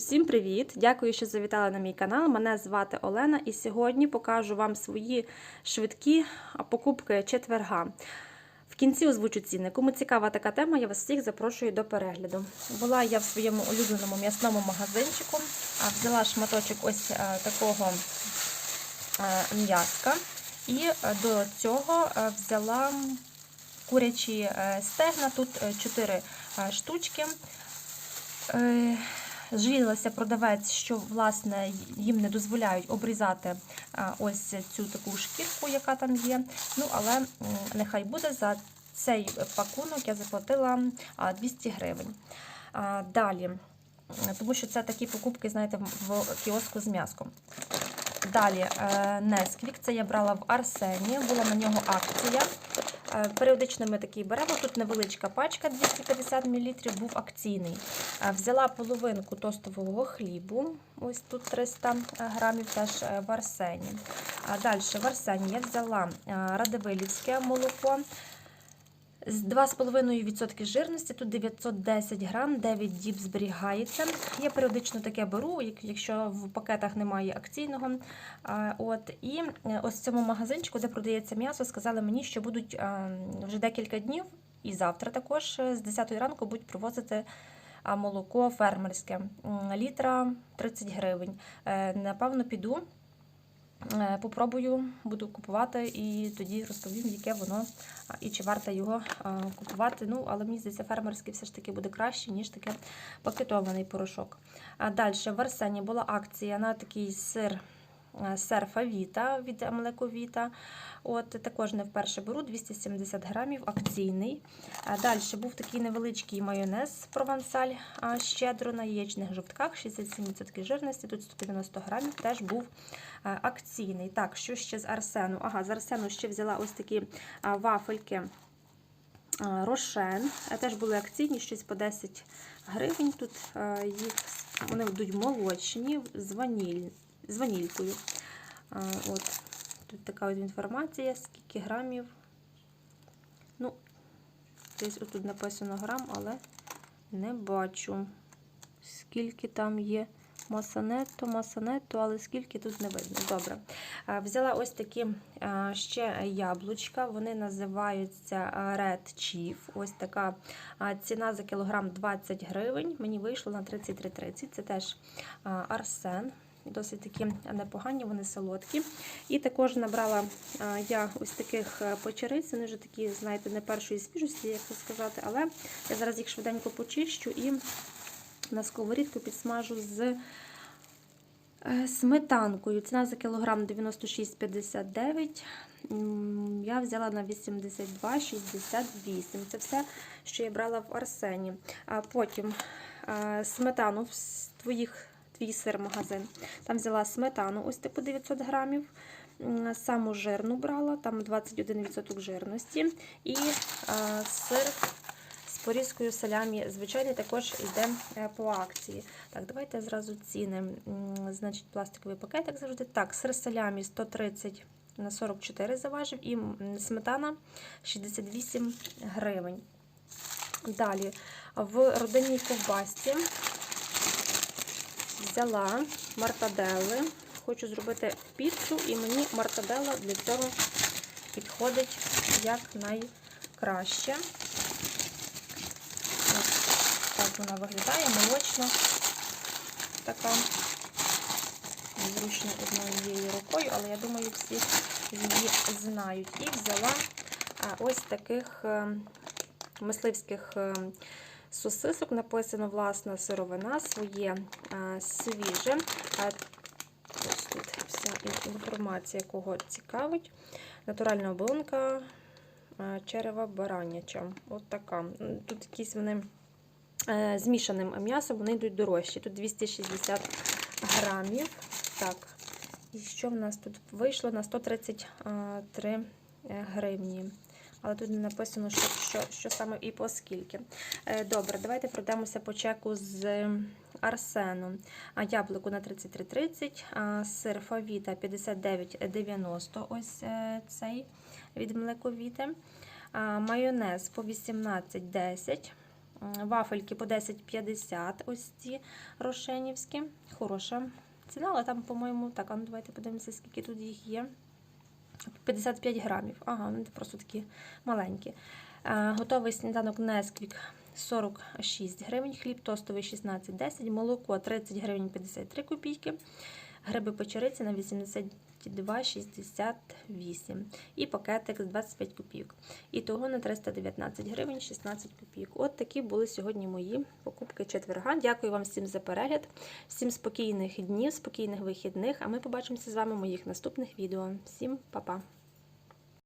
Усім привіт! Дякую, що завітали на мій канал. Мене звати Олена, і сьогодні покажу вам свої швидкі покупки четверга. В кінці озвучу ціни. Кому цікава така тема, я вас всіх запрошую до перегляду. Була я в своєму улюбленому м'ясному магазинчику, взяла шматочок ось е, такого е, м'яска, і е, до цього е, взяла курячі е, стегна. Тут 4 штучки. Е, Жалілася продавець, що власне їм не дозволяють обрізати ось цю таку шкірку, яка там є. Ну, але нехай буде за цей пакунок я заплатила 200 гривень. Далі, тому що це такі покупки, знаєте, в кіоску з м'яском. Далі Несквік, це я брала в Арсені, була на нього акція. Е, Періодично ми такий беремо. Тут невеличка пачка 250 мл, був акційний. Е, Взяла половинку тостового хлібу, ось тут 300 грамів, теж е, в Арсені. Далі в Арсені я взяла е, радивилівське молоко. З 2,5% жирності, тут 910 грам, 9 діб зберігається. Я періодично таке беру, якщо в пакетах немає акційного. От, і е, ось в цьому магазинчику, де продається м'ясо, сказали мені, що будуть вже декілька днів, і завтра також е, з 10 ранку будуть привозити молоко фермерське. Літра 30 гривень. Е, Напевно, піду. Попробую, буду купувати і тоді розповім, яке воно і чи варто його купувати. Ну, але мені здається, фермерський все ж таки буде краще, ніж таке пакетований порошок. А далі в Арсені була акція на такий сир. Е, Серфа Віта від Млековіта. От також не вперше беру 270 грамів, акційний. Далі був такий невеличкий майонез провансаль щедро на яєчних жовтках, 67% жирності, тут 190 грамів, теж був акційний. Так, що ще з Арсену? Ага, з Арсену ще взяла ось такі вафельки. Рошен, Е, теж були акційні, щось по 10 гривень. Тут е, їх вони будуть молочні з, ваніль, з ванількою. От, тут така от інформація, скільки грамів. Ну, десь отут написано грам, але не бачу, скільки там є масанетто, масанетто, але скільки тут не видно. Добре. Взяла ось такі ще яблучка. Вони називаються Red Chief. Ось така ціна за кілограм 20 гривень. Мені вийшло на 33,30. Це теж Арсен. Досить такі непогані, вони солодкі. І також набрала я ось таких е, печериць. Вони вже такі, знаєте, не першої свіжості, як це сказати, але я зараз їх швиденько почищу і на сковорідку підсмажу з е, сметанкою. Ціна за кілограм 96,59. Я взяла на 82,68. Це все, що я брала в Арсені. А потім е, сметану в твоїх твій сир-магазин. Там взяла сметану, ось типу 900 грамів. Саму жирну брала, там 21% жирності. І е, сир з порізкою салямі, звичайний, також йде е, по акції. Так, давайте зразу ціни. Значить, пластиковий пакет, як завжди. Так, сир салямі 130 на 44 заважив, і сметана 68 гривень. Далі, в родинній ковбасці взяла мартаделли. Хочу зробити піцу, і мені мартаделла для цього підходить як найкраще. Ось так вона виглядає, молочна така. Зручно однією рукою, але я думаю, всі її знають. І взяла ось таких е, мисливських е, сосисок. Написано власна сировина, своє е, свіже. Ось тут вся інформація, кого цікавить. Натуральна оболонка е, черева бараняча. От така. Тут якісь вони е, змішаним м'ясом, вони йдуть дорожчі. Тут 260 грамів. Так. І що в нас тут вийшло на 133 гривні. Але тут не написано, що, що, що саме і по скільки. Е, Добре, давайте пройдемося по чеку з Арсену. А яблуко на 33,30, а сир Фавіта 59,90. Ось е, цей від млековіти. Майонез по 18,10. Вафельки по 10,50 ось ці рошенівські. Хороша ціна, але там, по-моєму, так, ну давайте подивимося, скільки тут їх є. 55 грамів. Ага, вони просто такі маленькі. Е, Готовий сніданок Несквік 46 гривень, хліб тостовий 16,10, молоко 30 гривень 53 копійки, гриби печериці на 82,68 і пакетик з 25 копійок. І того на 319 гривень 16 копійок. От такі були сьогодні мої покупки четверга. Дякую вам всім за перегляд, всім спокійних днів, спокійних вихідних. А ми побачимося з вами в моїх наступних відео. Всім па-па!